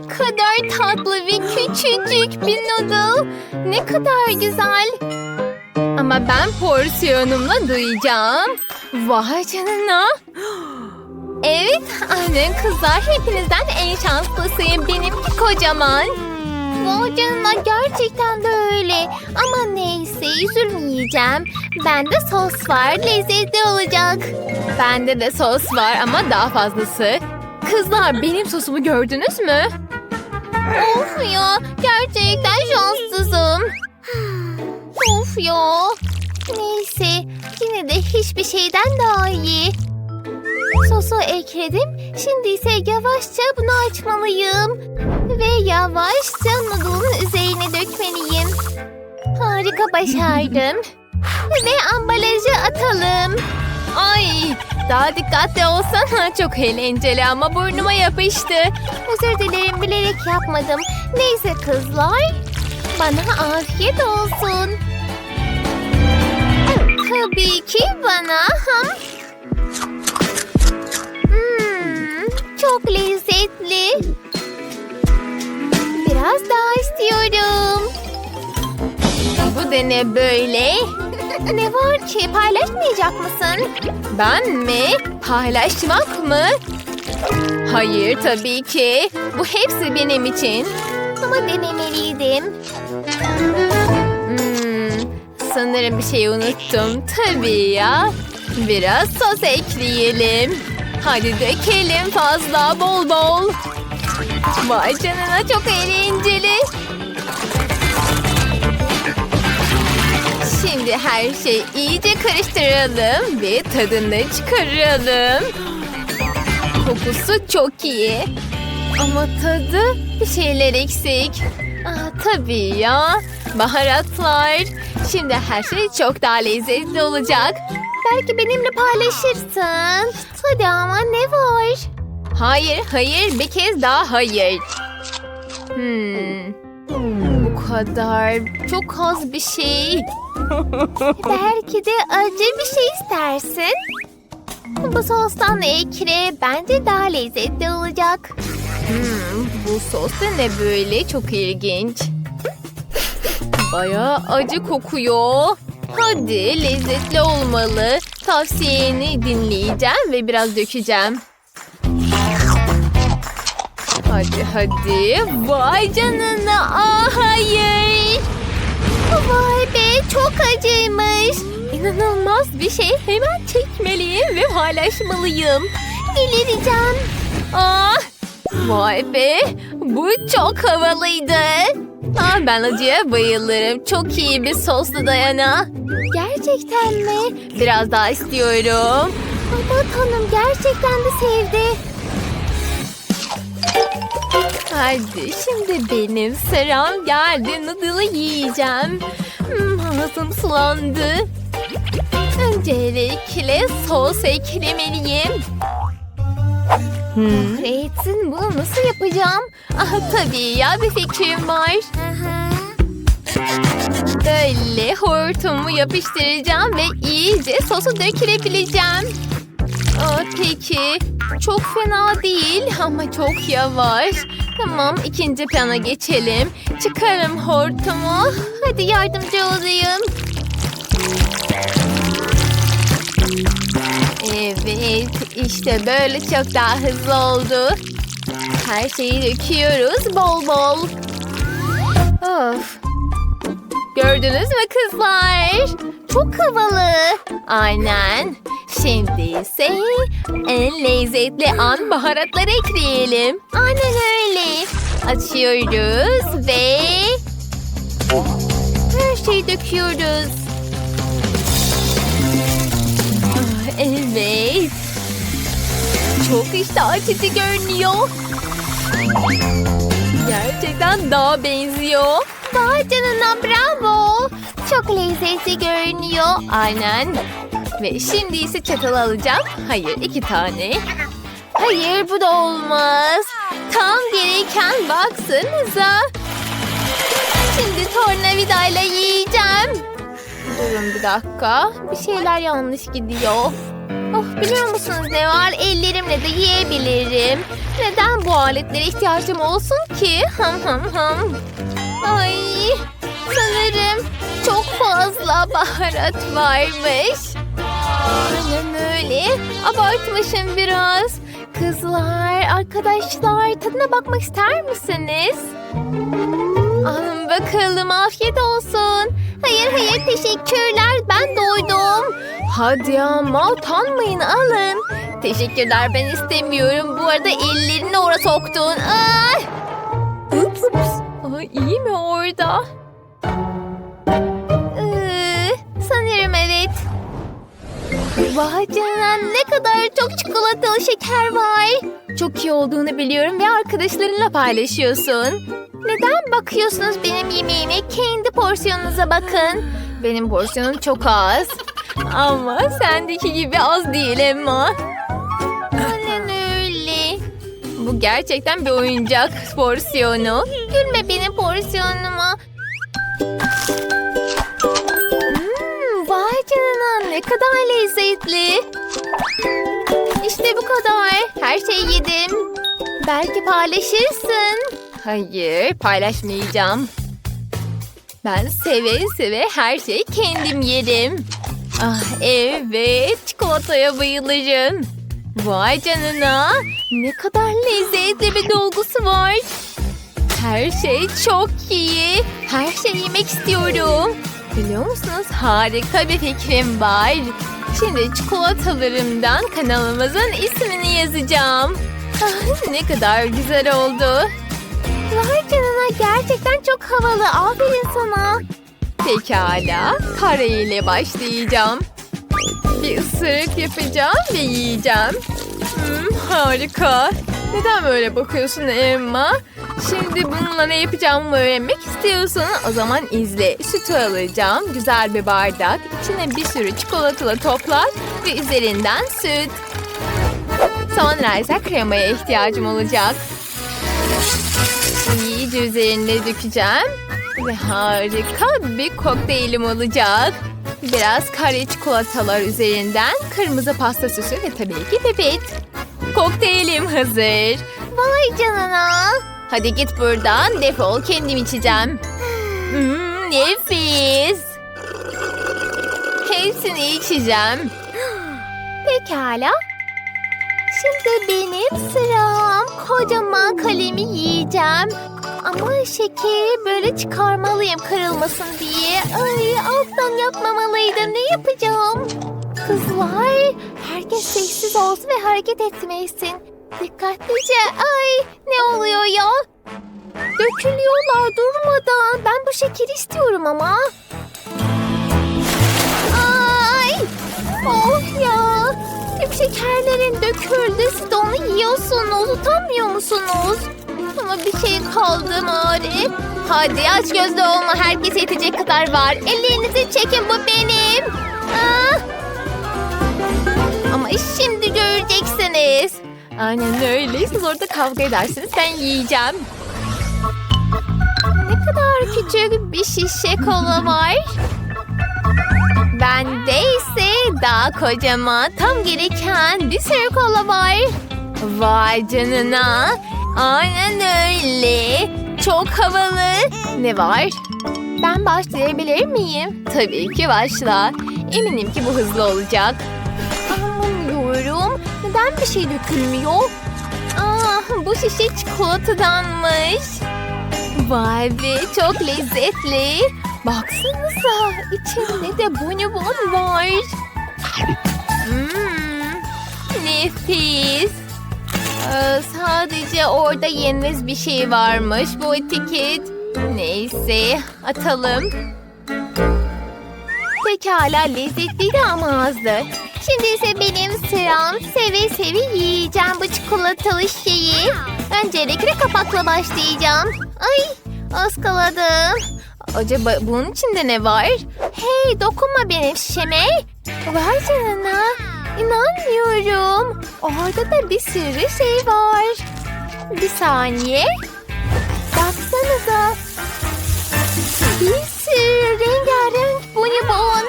Ne kadar tatlı ve küçücük bir noodle. Ne kadar güzel. Ama ben porsiyonumla duyacağım. Vay canına. Evet, aynen kızlar hepinizden en şanslısıyım. Benimki kocaman. Vay canına gerçekten de öyle. Ama neyse üzülmeyeceğim. Bende sos var lezzetli olacak. Bende de sos var ama daha fazlası. Kızlar benim sosumu gördünüz mü? Of ya gerçekten şanssızım. Of ya. Neyse yine de hiçbir şeyden daha iyi. Sosu ekledim. Şimdi ise yavaşça bunu açmalıyım. Ve yavaşça noodle'un üzerine dökmeliyim. Harika başardım. Ve ambalajı atalım. Ay daha dikkatli olsana çok eğlenceli ama burnuma yapıştı. Özür dilerim bilerek yapmadım. Neyse kızlar bana afiyet olsun. Tabii ki bana. Hmm, çok lezzetli. Biraz daha istiyorum. Bu da ne böyle? Ne var ki paylaşmayacak mısın? Ben mi? Paylaşmak mı? Hayır tabii ki. Bu hepsi benim için. Ama denemeliydim. Hmm, sanırım bir şey unuttum. Tabii ya. Biraz sos ekleyelim. Hadi dökelim fazla bol bol. Vay canına çok eğlenceli. Şimdi her şeyi iyice karıştıralım ve tadını çıkaralım. Kokusu çok iyi. Ama tadı bir şeyler eksik. Aa, tabii ya. Baharatlar. Şimdi her şey çok daha lezzetli olacak. Belki benimle paylaşırsın. Hadi ama ne var? Hayır, hayır. Bir kez daha hayır. Hmm. Bu kadar. Çok az bir şey. Belki de acı bir şey istersin. Bu sostan ekle. Bence daha lezzetli olacak. Hmm, bu sos da ne böyle? Çok ilginç. Bayağı acı kokuyor. Hadi lezzetli olmalı. Tavsiyeni dinleyeceğim ve biraz dökeceğim. Hadi hadi. Vay canına. Aa, hayır. Vay çok acıymış. İnanılmaz bir şey. Hemen çekmeliyim ve paylaşmalıyım. Delireceğim. Aa, vay be. Bu çok havalıydı. Aa, ben acıya bayılırım. Çok iyi bir soslu dayana. Gerçekten mi? Biraz daha istiyorum. Ama tanım gerçekten de sevdi. Hadi şimdi benim sıram geldi. Noodle'ı yiyeceğim. Hmm, ağzım sulandı. Öncelikle sos eklemeliyim. Hmm. Kahretsin bunu nasıl yapacağım? Ah tabii ya bir fikrim var. Böyle hortumu yapıştıracağım ve iyice sosu dökülebileceğim. Aa, peki. Çok fena değil ama çok yavaş. Tamam ikinci plana geçelim. Çıkarım hortumu. Hadi yardımcı olayım. Evet işte böyle çok daha hızlı oldu. Her şeyi döküyoruz bol bol. Of. Gördünüz mü kızlar? Çok havalı. Aynen. Şimdi ise en lezzetli an baharatları ekleyelim. Aynen öyle. Açıyoruz ve her şeyi döküyoruz. Ah, Evet. Çok iştah açıcı görünüyor. Gerçekten daha benziyor. Vay canına bravo. Çok lezzetli görünüyor. Aynen. Ve şimdi ise çatal alacağım. Hayır iki tane. Hayır bu da olmaz. Tam gereken baksanıza. Şimdi tornavidayla yiyeceğim. Durun bir dakika. Bir şeyler yanlış gidiyor. Oh, biliyor musunuz ne var? Ellerimle de yiyebilirim. Neden bu aletlere ihtiyacım olsun ki? Hım hım hım. Ay, sanırım çok fazla baharat varmış. Aynen öyle. Abartmışım biraz. Kızlar, arkadaşlar tadına bakmak ister misiniz? Alın bakalım afiyet olsun. Hayır hayır teşekkürler ben doydum. Hadi ama utanmayın alın. Teşekkürler ben istemiyorum. Bu arada ellerini oraya soktun. Ay. Ups. Ay, iyi mi orada? Ee, sanırım evet. Vay canına ne kadar çok çikolatalı şeker var. Çok iyi olduğunu biliyorum ve arkadaşlarınla paylaşıyorsun. Neden bakıyorsunuz benim yemeğime? Kendi porsiyonunuza bakın. Benim porsiyonum çok az. Ama sendeki gibi az değil Emma. Bu gerçekten bir oyuncak porsiyonu. Gülme benim porsiyonuma. Hmm, vay canına ne kadar lezzetli. İşte bu kadar. Her şeyi yedim. Belki paylaşırsın. Hayır paylaşmayacağım. Ben seve seve her şeyi kendim yerim. Ah evet çikolataya bayılırım. Vay canına ne kadar lezzetli bir dolgusu var. Her şey çok iyi. Her şeyi yemek istiyorum. Biliyor musunuz harika bir fikrim var. Şimdi çikolatalarımdan kanalımızın ismini yazacağım. Ah, ne kadar güzel oldu. Vay canına gerçekten çok havalı. Aferin sana. Pekala. Kare ile başlayacağım. Bir ısırık yapacağım ve yiyeceğim. Hmm, harika. Neden böyle bakıyorsun Emma? Şimdi bununla ne yapacağımı öğrenmek istiyorsun. O zaman izle. Sütü alacağım. Güzel bir bardak. İçine bir sürü çikolatalı toplar ve üzerinden süt. Sonra ise kremaya ihtiyacım olacak. İyice üzerine dökeceğim. Ve harika bir kokteylim olacak. Biraz kare çikolatalar üzerinden kırmızı pasta süsü ve tabii ki pipet. Kokteylim hazır. Vay canına. Hadi git buradan defol kendim içeceğim. Hmm, nefis. Hepsini içeceğim. Pekala. Şimdi benim sıram. Kocaman kalemi yiyeceğim. Ama şekeri böyle çıkarmalıyım kırılmasın diye. Ay alttan yapmamalıydım. Ne yapacağım? Kızlar herkes sessiz olsun ve hareket etmesin. Dikkatlice. Ay ne oluyor ya? Dökülüyorlar durmadan. Ben bu şekeri istiyorum ama. Ay! Oh ya! Tüm şekerlerin döküldü. Siz de onu yiyorsunuz. Utanmıyor musunuz? Ama bir şey kaldı mari. Hadi aç gözlü olma. Herkes yetecek kadar var. Ellerinizi çekin bu benim. Ah! Ama şimdi göreceksiniz. Aynen öyle. Siz orada kavga edersiniz. Ben yiyeceğim. Ne kadar küçük bir şişe kola var. Bende ise daha kocaman tam gereken bir sürü kola var. Vay canına. Aynen öyle. Çok havalı. Ne var? Ben başlayabilir miyim? Tabii ki başla. Eminim ki bu hızlı olacak. Anlamıyorum. Neden bir şey dökülmüyor? Ah, bu şişe çikolatadanmış. Vay be çok lezzetli. Baksanıza içinde de bonibon var. Hmm, nefis. Ee, sadece orada yenmez bir şey varmış bu etiket. Neyse atalım. Pekala lezzetliydi ama azdı. Şimdi ise benim sıram. Seve seve yiyeceğim bu çikolatalı şeyi. Öncelikle kapakla başlayacağım. Ay az kaladım. Acaba bunun içinde ne var? Hey dokunma benim şişeme. Vay canına. İnanmıyorum. Orada da bir sürü şey var. Bir saniye. Baksanıza. Bir sürü rengarenk bonibon.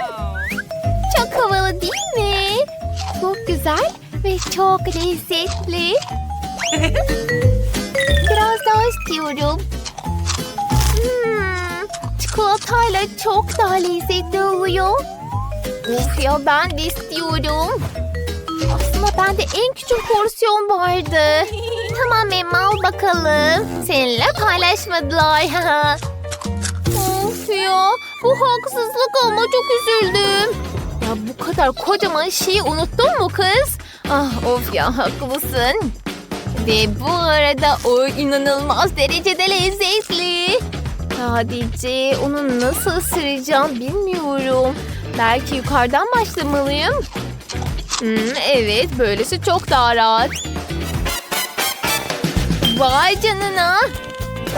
Çok havalı değil mi? Çok güzel ve çok lezzetli. Biraz daha istiyorum. Hmm, çikolatayla çok daha lezzetli oluyor. Of ya ben de istiyorum. Aslında bende en küçük porsiyon vardı. Tamam Emma al bakalım. Seninle paylaşmadılar. of ya bu haksızlık ama çok üzüldüm. Ya bu kadar kocaman şeyi unuttun mu kız? Ah of ya haklısın. Ve bu arada o inanılmaz derecede lezzetli. Sadece onu nasıl ısıracağım bilmiyorum. Belki yukarıdan başlamalıyım. Hmm, evet, böylesi çok daha rahat. Vay canına.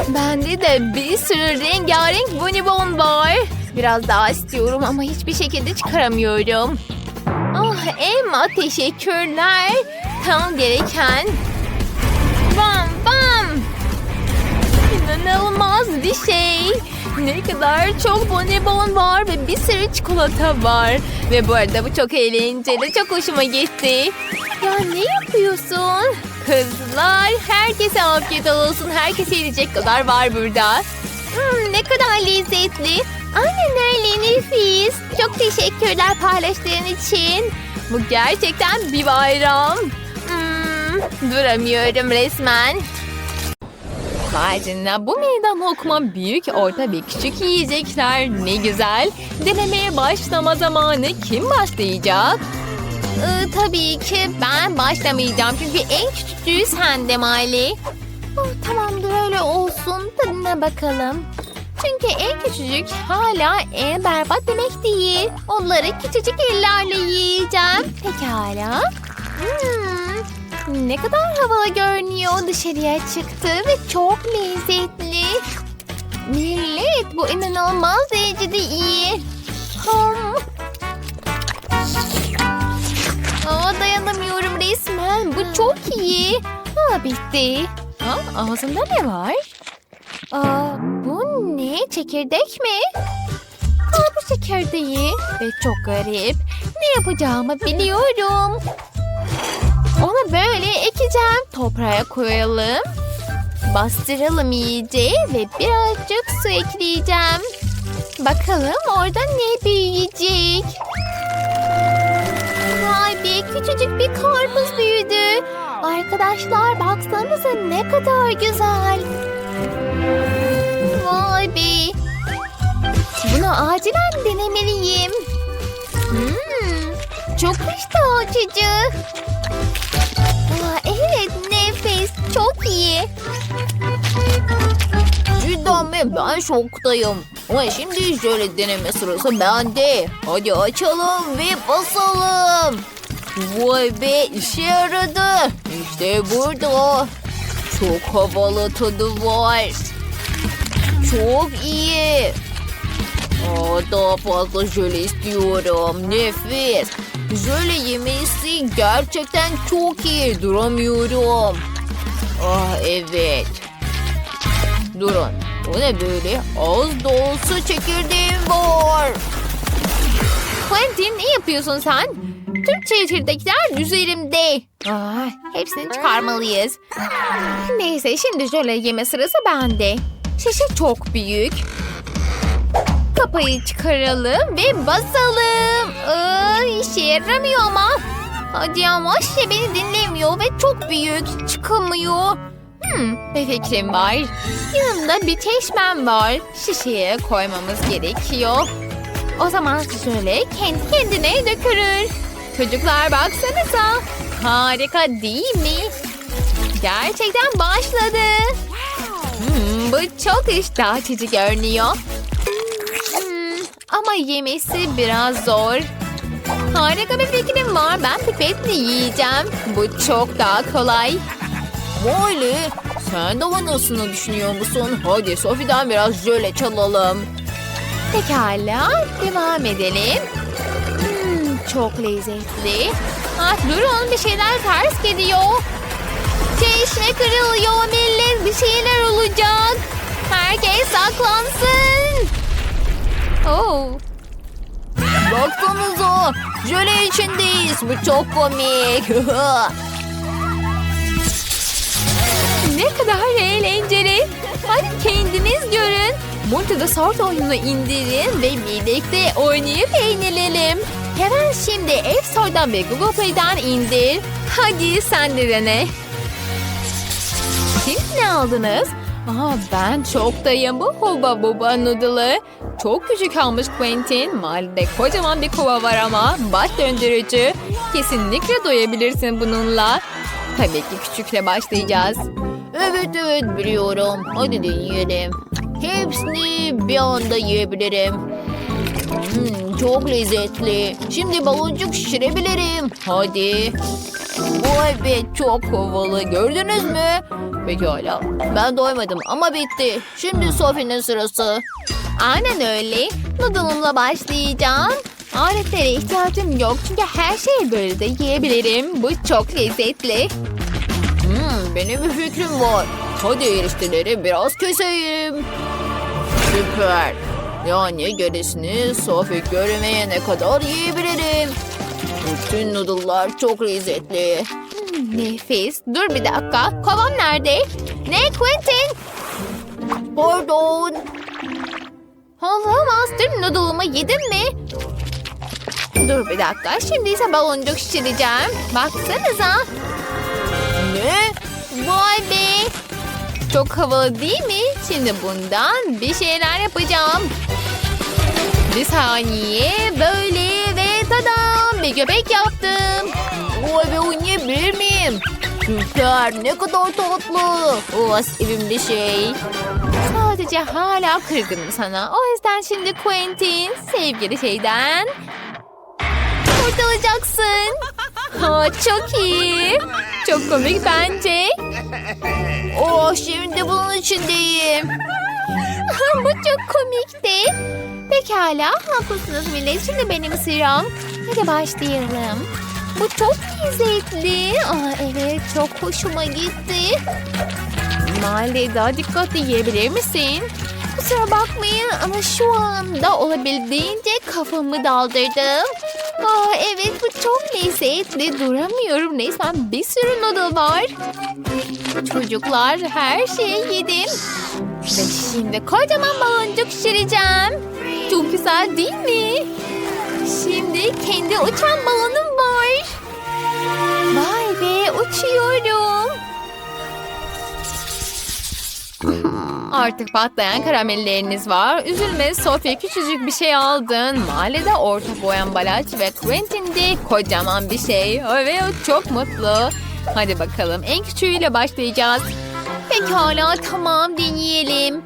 Bende de bir sürü rengarenk bonibon var. Biraz daha istiyorum ama hiçbir şekilde çıkaramıyorum. Ah Emma teşekkürler. Tam gereken. Bam bam. İnanılmaz bir şey. Ne kadar çok bonibon var ve bir sürü çikolata var. Ve bu arada bu çok eğlenceli, çok hoşuma gitti. Ya ne yapıyorsun? Kızlar, herkese afiyet olsun. Herkese yiyecek kadar var burada. Hmm, ne kadar lezzetli. Aynen öyle nefis. Çok teşekkürler paylaştığın için. Bu gerçekten bir bayram. Hmm, duramıyorum resmen. Canına bu meydan okuma büyük, orta ve küçük yiyecekler. Ne güzel. Denemeye başlama zamanı kim başlayacak? Ee, tabii ki ben başlamayacağım çünkü en küçüğü sende Mali. Oh, tamamdır öyle olsun. Tadına bakalım. Çünkü en küçücük hala en berbat demek değil. Onları küçücük ellerle yiyeceğim. Pekala. Hmm, ne kadar havalı görünüyor. Dışarıya çıktı ve çok lezzetli. Millet bu inanılmaz derecede iyi. Resmen. Bu çok iyi. Ha, bitti. Ha, ağzında ne var? Aa, bu ne? Çekirdek mi? Aa, bu çekirdeği. Ve çok garip. Ne yapacağımı biliyorum. Onu böyle ekeceğim. Toprağa koyalım. Bastıralım iyice ve birazcık su ekleyeceğim. Bakalım orada ne büyüyecek. Be küçücük bir karpuz büyüdü. Arkadaşlar baksanıza ne kadar güzel. Vay be. Bunu acilen denemeliyim. Hmm, çok iştah açıcı. Evet nefis çok iyi. Cidden mi? Ben şoktayım. Ama şimdi şöyle deneme sırası bende. Hadi açalım ve basalım. Vay be işe yaradı. İşte burada. Çok havalı tadı var. Çok iyi. Aa, daha fazla jöle istiyorum. Nefis. Jöle yemesi gerçekten çok iyi. Duramıyorum. Ah evet. Durun. Bu ne böyle? Az dolusu çekirdeğim var. Quentin ne yapıyorsun sen? Tüm çekirdekler üzerimde. Aa, hepsini çıkarmalıyız. Neyse şimdi şöyle yeme sırası bende. Şişe çok büyük. Kapıyı çıkaralım ve basalım. Aa, işe yaramıyor ama. Hadi ama şişe beni dinlemiyor ve çok büyük. Çıkamıyor. Hmm, bir fikrim var. Yanımda bir çeşmem var. Şişeye koymamız gerekiyor. O zaman şöyle kendi kendine dökülür. Çocuklar baksanıza. Harika değil mi? Gerçekten başladı. Hmm, bu çok iştah açıcı görünüyor. Hmm, ama yemesi biraz zor. Harika bir fikrim var. Ben pipetle yiyeceğim. Bu çok daha kolay. Molly sen de vanasını düşünüyor musun? Hadi Sophie'den biraz jöle çalalım. Pekala, devam edelim. Çok lezzetli. Ah, durun bir şeyler ters gidiyor. Çeşme kırılıyor millet, bir şeyler olacak. Herkes saklansın. Oh, Baksanıza Jöle içindeyiz. Bu çok komik. Ne kadar eğlenceli. Hadi kendiniz görün. Sort oyununu indirin ve birlikte oynayıp eğlenelim. Hemen şimdi Store'dan ve Google Play'den indir. Hadi sen de dene. Siz ne aldınız? Aa, ben çoktayım bu Huba Buba Noodle'ı. Çok küçük almış Quentin. Mahallede kocaman bir kova var ama baş döndürücü. Kesinlikle doyabilirsin bununla. Tabii ki küçükle başlayacağız. evet evet biliyorum. Hadi deneyelim. Hepsini bir anda yiyebilirim. Hmm, çok lezzetli. Şimdi baloncuk şişirebilirim. Hadi. Vay be çok havalı. Gördünüz mü? Pekala. Ben doymadım ama bitti. Şimdi Sophie'nin sırası. Aynen öyle. Noodle'ımla başlayacağım. Aletlere ihtiyacım yok çünkü her şeyi böyle de yiyebilirim. Bu çok lezzetli. Hmm, benim bir fikrim var. Hadi erişteleri biraz keseyim. Süper. Yani gerisini Sophie görmeyene kadar yiyebilirim. Bütün noodle'lar çok lezzetli. Nefis. Dur bir dakika. Kovam nerede? Ne Quentin? Pardon. Olamaz. Dur noodle'ımı yedin mi? Dur bir dakika. Şimdi ise baloncuk şişireceğim. Baksanıza. Ne? Vay be. Çok havalı değil mi? Şimdi bundan bir şeyler yapacağım. Bir saniye böyle ve tadam bir göbek yaptım. Vay be oynayabilir miyim? Süper. Ne kadar tatlı. O sevimli şey. Sadece hala kırgınım sana. O yüzden şimdi Quentin sevgili şeyden kurtulacaksın. Ha, çok iyi. Çok komik bence. Oh şimdi bunun içindeyim. Bu çok komikti. Pekala haklısınız millet. Şimdi benim sıram. Hadi başlayalım. Bu çok lezzetli. Aa, evet çok hoşuma gitti. Mahallede daha dikkatli yiyebilir misin? Kusura bakmayın ama şu anda olabildiğince kafamı daldırdım. Aa, evet bu çok lezzetli. Duramıyorum resmen bir sürü noodle var. Çocuklar her şeyi yedim. Ve şimdi kocaman baloncuk şişireceğim. Çok güzel değil mi? Şimdi kendi uçan balonum var. Vay be uçuyorum. Artık patlayan karamelleriniz var. Üzülme Sofya küçücük bir şey aldın. Mahallede orta boy ambalaj ve Quentin de kocaman bir şey. Ve o çok mutlu. Hadi bakalım en küçüğüyle başlayacağız. Pekala tamam deneyelim.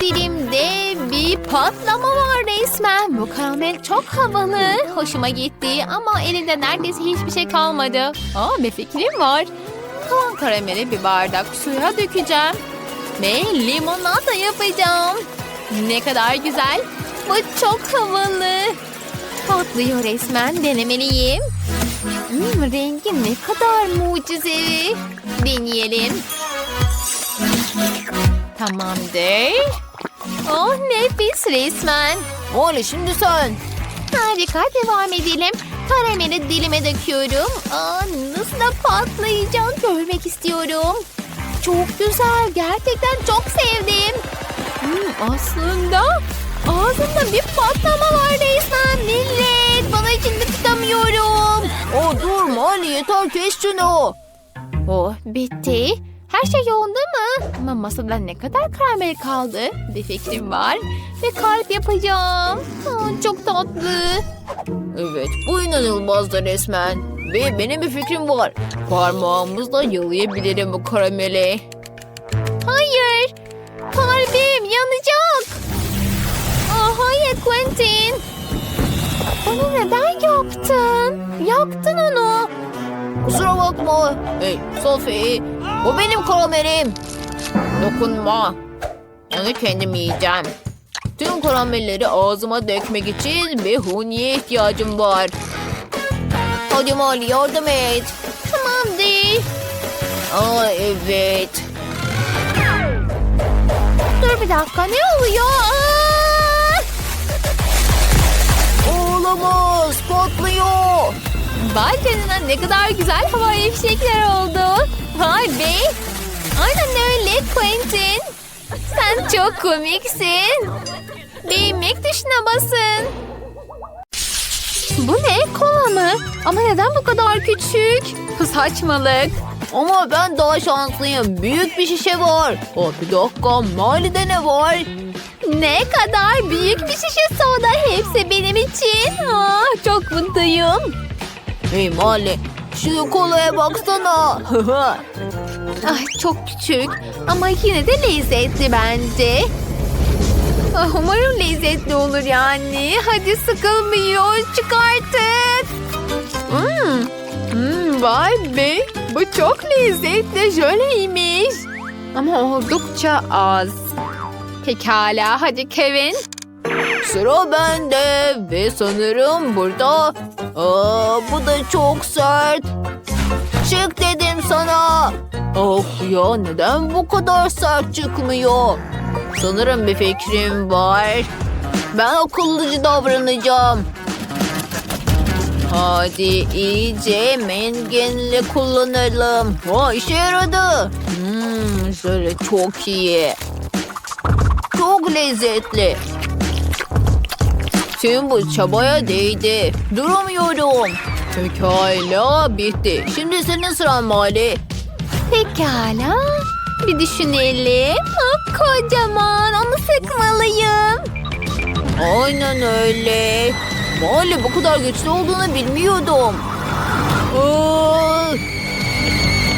Dilimde bir patlama var resmen. Bu karamel çok havalı. Hoşuma gitti ama elimde neredeyse hiçbir şey kalmadı. Aa bir fikrim var. Kalan karameli bir bardak suya dökeceğim. Ve limonata yapacağım. Ne kadar güzel. Bu çok havalı. Patlıyor resmen. Denemeliyim. Hmm, rengi ne kadar mucizevi. Deneyelim. Tamamdır. Oh nefis resmen. Oley şimdi sen. Harika devam edelim. Karameli dilime döküyorum. Aa, nasıl da patlayacak görmek istiyorum. Çok güzel. Gerçekten çok sevdim. Hmm, aslında ağzımda bir patlama var resmen. Millet bana içinde tutamıyorum. Oh dur Mali yeter kes şunu. Oh bitti. Her şey yolunda mı? Ama masada ne kadar karamel kaldı? Bir fikrim var. Ve kalp yapacağım. Aa, çok tatlı. Evet bu inanılmazdı resmen. Ve benim bir fikrim var. Parmağımızla yalayabilirim bu karameli. Hayır. Kalbim yanacak. Aa, hayır Quentin. Onu neden yaktın? Yaktın onu. Kusura bakma. Hey Sophie bu benim karamelim. Dokunma. Onu kendim yiyeceğim. Tüm karamelleri ağzıma dökmek için bir huniye ihtiyacım var. Hadi Mali yardım et. Tamamdır. Aa evet. Dur bir dakika ne oluyor? Aa! Olamaz. Patlıyor. Vay ne kadar güzel havai fişekler oldu. Vay be. Aynen öyle Quentin. Sen çok komiksin. Beğenmek tuşuna basın. Bu ne? Kola mı? Ama neden bu kadar küçük? Saçmalık. Ama ben daha şanslıyım. Büyük bir şişe var. Aa, bir dakika. Mali'de ne var? Ne kadar büyük bir şişe soda. Hepsi benim için. Aa, çok mutluyum. Hey Mali. Şu kolaya baksana. Ah, çok küçük ama yine de lezzetli bence. Ah, umarım lezzetli olur yani. Hadi sıkılmıyor. Çık artık. Hmm. Hmm, vay be. Bu çok lezzetli. Jöleymiş. Ama oldukça az. Pekala. Hadi Kevin. Sıra bende ve sanırım burada. Aa, bu da çok sert. Çık dedim sana. Of ya neden bu kadar sert çıkmıyor? Sanırım bir fikrim var. Ben akıllıcı davranacağım. Hadi iyice mengenle kullanalım. Ha işe yaradı. Hmm, şöyle çok iyi. Çok lezzetli. Tüm bu çabaya değdi. Duramıyorum. Pekala bitti. Şimdi senin sıran Mali. Pekala. Bir düşünelim. Ah, kocaman. Onu sıkmalıyım. Aynen öyle. Mali bu kadar güçlü olduğunu bilmiyordum. Aa,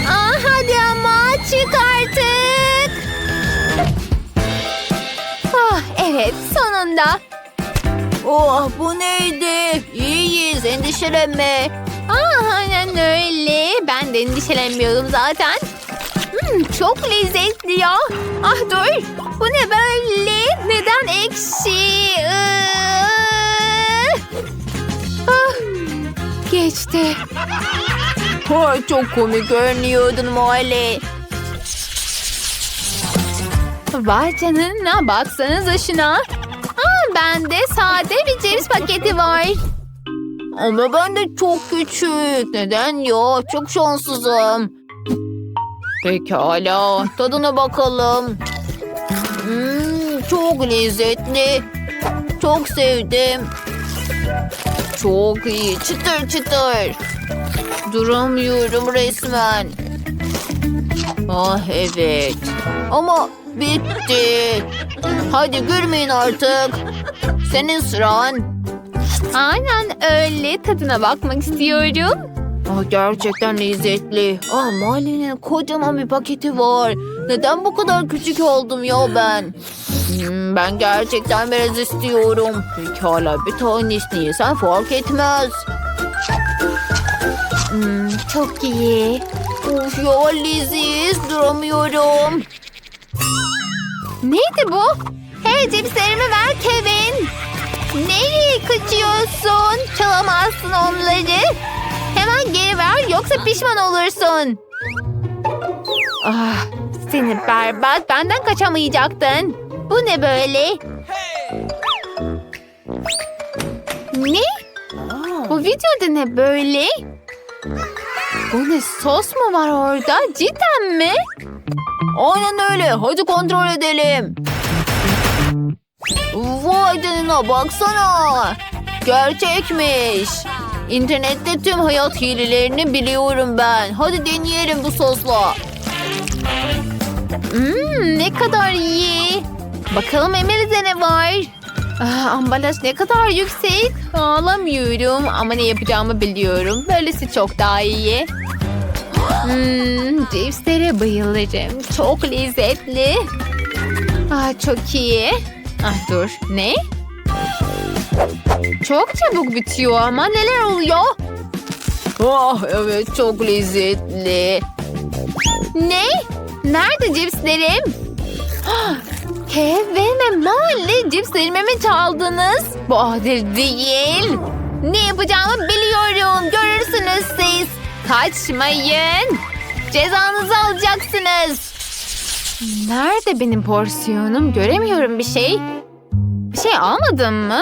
Ah, hadi ama çık artık. Ah, evet sonunda. Oh bu neydi? İyiyiz endişelenme. Ah, aynen öyle. Ben de endişelenmiyordum zaten. Hmm, çok lezzetli ya. Ah dur. Bu ne böyle? Neden ekşi? Ah, geçti. Ay, çok komik görünüyordun Mali. Vay canına baksanıza şuna. Bende sade bir ceviz paketi var. Ama ben de çok küçük. Neden ya? Çok şanssızım. Pekala. Tadına bakalım. Hmm, çok lezzetli. Çok sevdim. Çok iyi. Çıtır çıtır. Duramıyorum resmen. Ah evet. Ama bitti. Hadi gülmeyin artık. Senin sıran. Aynen öyle tadına bakmak istiyorum. Ah, gerçekten lezzetli. Ah, Mali'nin kocaman bir paketi var. Neden bu kadar küçük oldum ya ben? Hmm, ben gerçekten biraz istiyorum. Pekala bir tanesini yesen fark etmez. Hmm, çok iyi. Of ya leziz duramıyorum. Neydi bu? Hey cipslerimi ver Kevin. Nereye kaçıyorsun? Çalamazsın onları. Hemen geri ver yoksa pişman olursun. Ah, seni berbat benden kaçamayacaktın. Bu ne böyle? Ne? Bu videoda ne böyle? Bu ne sos mu var orada? Cidden mi? Aynen öyle. Hadi kontrol edelim. Vay canına baksana. Gerçekmiş. İnternette tüm hayat hilelerini biliyorum ben. Hadi deneyelim bu sosla. Hmm, ne kadar iyi. Bakalım Emel'de ne var? Ah, ambalaj ne kadar yüksek. Ağlamıyorum ama ne yapacağımı biliyorum. Böylesi çok daha iyi. Hmm, cipslere bayılırım. Çok lezzetli. Ah, çok iyi. Ah dur ne? Çok çabuk bitiyor ama neler oluyor? Ah evet çok lezzetli. Ne? Nerede cipslerim? Ah, Kevin ve Molly cipslerimi mi çaldınız? Bu adil değil. Ne yapacağımı biliyorum. Görürsünüz siz. Kaçmayın. Cezanızı alacaksınız. Nerede benim porsiyonum? Göremiyorum bir şey. Bir şey almadım mı?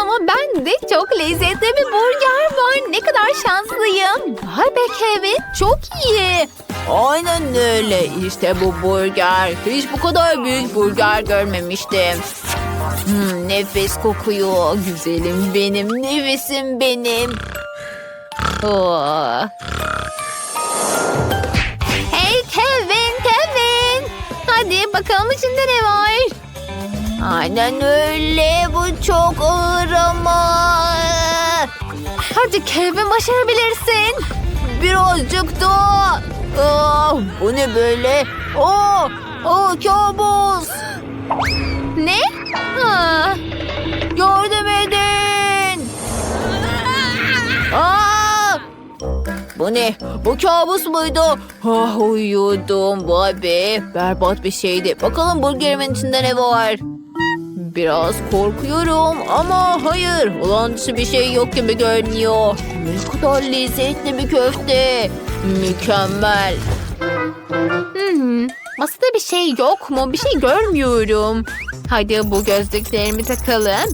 Ama ben de çok lezzetli bir burger var. Ne kadar şanslıyım. Vay be çok iyi. Aynen öyle. İşte bu burger. Hiç bu kadar büyük burger görmemiştim. Hmm, nefes kokuyor. Güzelim benim, nefesim benim. Oh. Hey Kevin, Kevin. Hadi bakalım içinde ne var? Aynen öyle. Bu çok ağır ama. Hadi Kevin başarabilirsin. Birazcık daha. Ah, bu ne böyle? Oh, oh kabus. Ne? Ha. Yardım edin. Bu ne? Bu kabus muydu? Ah uyuyordum. Vay be. Berbat bir şeydi. Bakalım burgerimin içinde ne var? Biraz korkuyorum ama hayır. Dışı bir şey yok gibi görünüyor. Ne kadar lezzetli bir köfte. Mükemmel. Hmm, masada bir şey yok mu? Bir şey görmüyorum. Hadi bu gözlüklerimi takalım.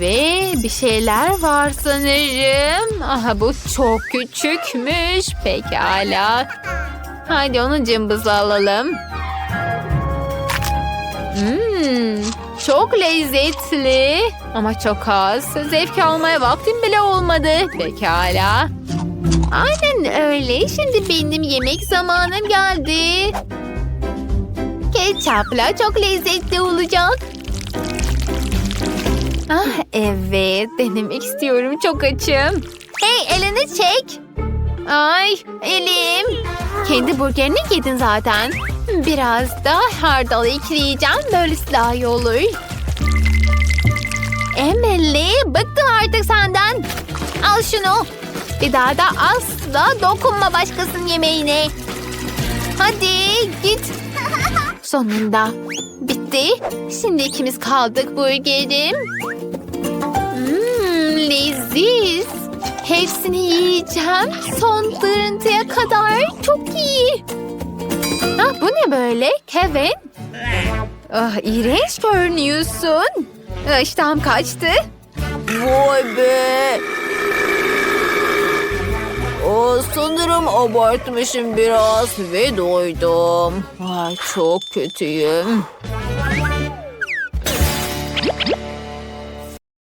Ve bir şeyler var sanırım. Aha bu çok küçükmüş. Pekala. Hadi onu cımbızla alalım. Hmm, çok lezzetli. Ama çok az. Zevk almaya vaktim bile olmadı. Pekala. Aynen öyle. Şimdi benim yemek zamanım geldi. Ketçapla çok lezzetli olacak. Ah evet denemek istiyorum çok açım. Hey elini çek. Ay elim. Kendi burgerini yedin zaten. Biraz da hardal ekleyeceğim. Böylesi daha iyi olur. Emily bıktım artık senden. Al şunu. Bir daha da asla dokunma başkasının yemeğine. Hadi git. Sonunda bitti. Şimdi ikimiz kaldık burgerim. Mmm leziz. Hepsini yiyeceğim. Son dırıntıya kadar. Çok iyi. Ah, bu ne böyle Kevin? Ah, iğrenç görünüyorsun. Ah, İştahım kaçtı. Vay be. O sanırım abartmışım biraz ve doydum. Ay çok kötüyüm. Bye.